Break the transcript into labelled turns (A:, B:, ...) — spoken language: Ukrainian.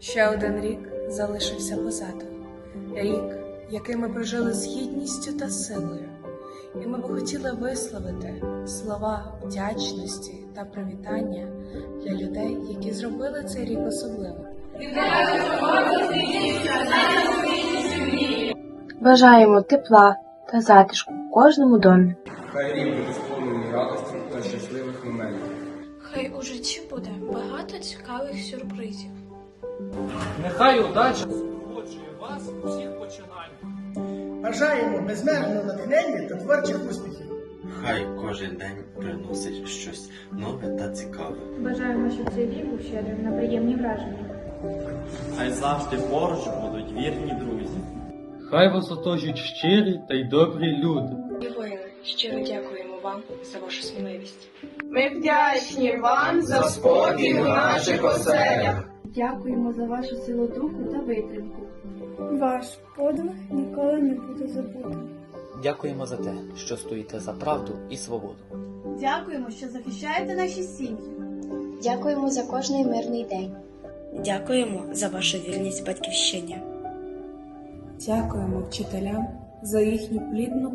A: Ще один рік залишився позаду. Рік, який ми прожили з гідністю та силою. І ми б хотіли висловити слова вдячності та привітання для людей, які зробили цей рік особливим.
B: Бажаємо тепла та затишку в кожному домі.
C: Хай рік буде сповнений радості та щасливих моментів.
D: Хай у житті буде багато цікавих сюрпризів.
E: Нехай удача супроводжує вас у всіх починаннях.
F: Бажаємо безмежного натхнення та творчих успіхів.
G: Хай кожен день приносить щось нове та цікаве.
H: Бажаємо, щоб цей рік був щедрим на приємні враження.
I: Хай завжди поруч будуть вірні друзі.
E: Хай вас оточують щирі та й добрі люди.
A: І воїни, щиро дякуємо вам за вашу сміливість.
J: Ми вдячні вам за спокій у наших оселях.
H: Дякуємо за вашу силу духу та витримку.
K: Ваш подвиг ніколи не буде забутим.
L: Дякуємо за те, що стоїте за правду і свободу.
H: Дякуємо, що захищаєте наші сім'ї.
B: Дякуємо за кожний мирний день.
D: Дякуємо за вашу вірність батьківщині.
A: Дякуємо вчителям за їхню плідну